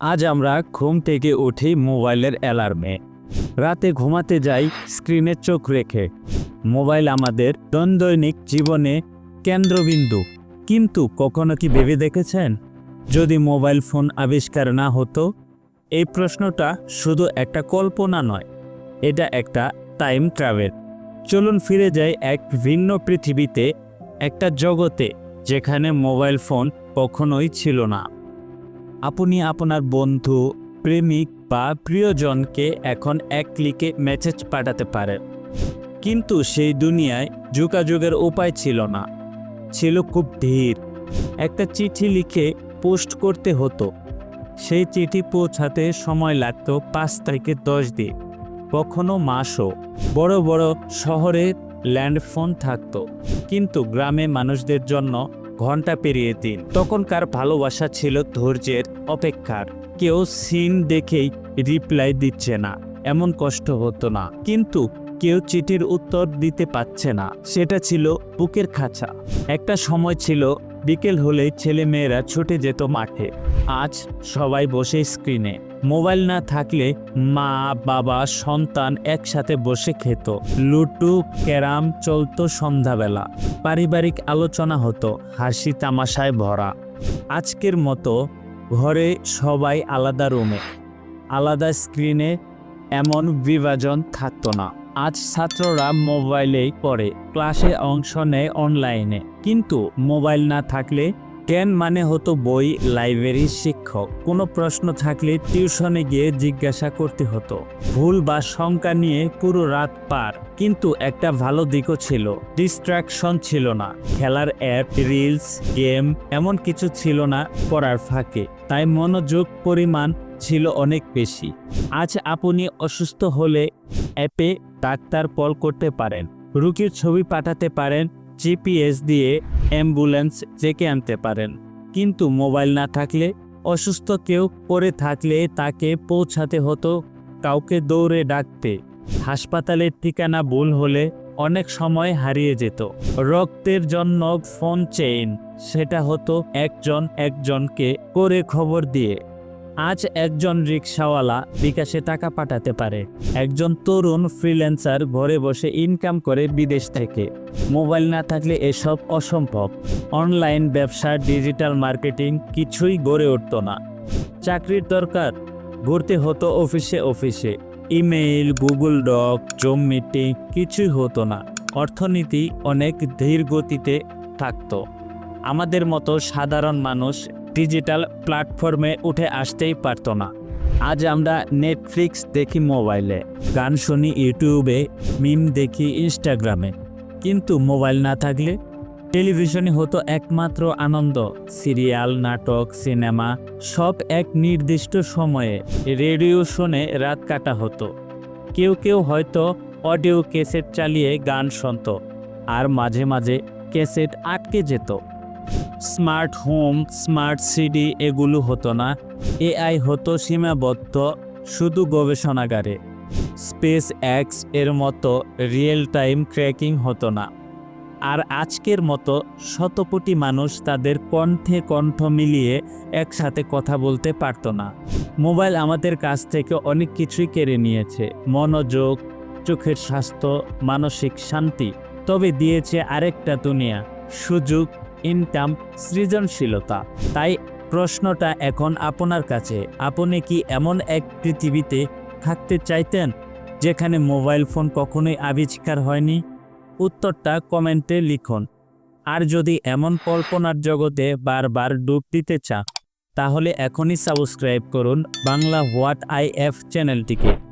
আজ আমরা ঘুম থেকে উঠি মোবাইলের অ্যালার্মে। রাতে ঘুমাতে যাই স্ক্রিনে চোখ রেখে। মোবাইল আমাদের দৈনন্দিন জীবনে কেন্দ্রবিন্দু। কিন্তু কখনো কি ভেবে দেখেছেন? যদি মোবাইল ফোন আবিষ্কার না হতো, এই প্রশ্নটা শুধু একটা কল্পনা নয়, এটা একটা টাইম ট্রাভেল চলুন ফিরে যাই এক ভিন্ন পৃথিবীতে, একটা জগতে, যেখানে মোবাইল ফোন কখনোই ছিল না। আপনি আপনার বন্ধু প্রেমিক বা প্রিয়জনকে এখন এক ক্লিকে মেসেজ পাঠাতে পারেন কিন্তু সেই দুনিয়ায় যোগাযোগের উপায় ছিল না। ছিল খুব ধীর। একটা চিঠি লিখে পোস্ট করতে হতো। সেই চিঠি পৌঁছাতে সময় লাগতো পাঁচ থেকে দশ দিন, কখনো মাসও। বড় বড় শহরে ল্যান্ডফোন থাকতো। কিন্তু গ্রামে মানুষদের জন্য ঘণ্টা পেরিয়ে দিন। তখনকার ভালোবাসা ছিল ধৈর্যের অপেক্ষার। কেউ সিন দেখেই রিপ্লাই দিচ্ছে না, এমন কষ্ট হতো না। কিন্তু কেউ চিঠির উত্তর দিতে পারছে না, সেটা ছিল বুকের খাঁচা। একটা সময় ছিল বিকেল হলেই ছেলে মেয়েরা ছুটে যেত মাঠে। আজ সবাই বসে স্ক্রিনে। মোবাইল না থাকলে মা, বাবা, সন্তান একসাথে বসে খেত। লুডু, ক্যারাম চলতো সন্ধ্যাবেলা। পারিবারিক আলোচনা হতো, হাসি তামাশায় ভরা। আজকের মতো ঘরে সবাই আলাদা রুমে। আলাদা স্ক্রিনে এমন বিভাজন থাকতো না। আজ ছাত্ররা মোবাইলেই পড়ে, ক্লাসে অংশ নেয় অনলাইনে। কিন্তু মোবাইল না থাকলে জ্ঞান মানে হতো বই লাইব্রেরির শিক্ষক। কোনো প্রশ্ন থাকলে টিউশনে গিয়ে জিজ্ঞাসা করতে হতো। ভুল বা শঙ্কা নিয়ে পুরো রাত পার। কিন্তু একটা ভালো দিকও ছিল ডিস্ট্রাকশন ছিল না। খেলার অ্যাপ রিলস গেম এমন কিছু ছিল না পড়ার ফাঁকে। তাই মনোযোগ পরিমাণ ছিল অনেক বেশি। আজ আপনি অসুস্থ হলে অ্যাপে ডাক্তার কল করতে পারেন। রুগীর ছবি পাঠাতে পারেন, জিপিএস দিয়ে অ্যাম্বুলেন্স ডেকে আনতে পারেন। কিন্তু মোবাইল না থাকলে, অসুস্থ কেউ পড়ে থাকলে তাকে পৌঁছাতে হতো কাউকে দৌড়ে ডাকতে। হাসপাতালের ঠিকানা ভুল হলে অনেক সময় হারিয়ে যেত। রক্তের জন্য ফোন চেইন, সেটা হতো একজন একজনকে করে খবর দিয়ে। আজ একজন রিক্সাওয়ালা বিকাশে টাকা পাঠাতে পারে। একজন তরুণ ফ্রিল্যান্সার ঘরে বসে ইনকাম করে বিদেশ থেকে। মোবাইল না থাকলে এসব অসম্ভব। অনলাইন ব্যবসা, ডিজিটাল মার্কেটিং কিছুই গড়ে উঠত না। চাকরির দরকার। ঘুরতে হতো অফিসে অফিসে। Email, Google doc, Zoom meeting কিছুই হতো না। অর্থনীতি অনেক ধীর গতিতে থাকত। আমাদের মতো সাধারণ মানুষ ডিজিটাল প্ল্যাটফর্মে উঠে আসতেই পারতো না। আজ আমরা নেটফ্লিক্স দেখি মোবাইলে গান শুনি ইউটিউবে মিম দেখি ইনস্টাগ্রামে কিন্তু মোবাইল না থাকলে টেলিভিশনে হতো একমাত্র আনন্দ সিরিয়াল নাটক সিনেমা সব এক নির্দিষ্ট সময়ে রেডিও শুনে রাত কাটা হতো। কেউ কেউ হয়তো অডিও ক্যাসেট চালিয়ে গান শুনত, আর মাঝে মাঝে ক্যাসেট আটকে যেত। স্মার্ট হোম স্মার্ট সিডি এগুলো হতো না। এআই হতো সীমাবদ্ধ, শুধু গবেষণাগারে। স্পেস এক্সের মতো রিয়েল টাইম ট্র্যাকিং হতো না। আর আজকের মতো শতকোটি মানুষ তাদের কণ্ঠে কণ্ঠ মিলিয়ে একসাথে কথা বলতে পারতো না। মোবাইল আমাদের কাছ থেকে অনেক কিছুই কেড়ে নিয়েছে। মনোযোগ, চোখের স্বাস্থ্য, মানসিক শান্তি, তবে দিয়েছে আরেকটা দুনিয়া, সুযোগ ইনকাম, সৃজনশীলতা। তাই প্রশ্নটা এখন আপনার কাছে। আপনি কি এমন এক পৃথিবীতে থাকতে চাইতেন যেখানে মোবাইল ফোন কখনোই আবিষ্কার হয়নি? উত্তরটা কমেন্টে লিখুন। আর যদি এমন কল্পনার জগতে বারবার ডুব দিতে চান, তাহলে এখনই সাবস্ক্রাইব করুন বাংলা হোয়াট আই এফ চ্যানেলটিকে।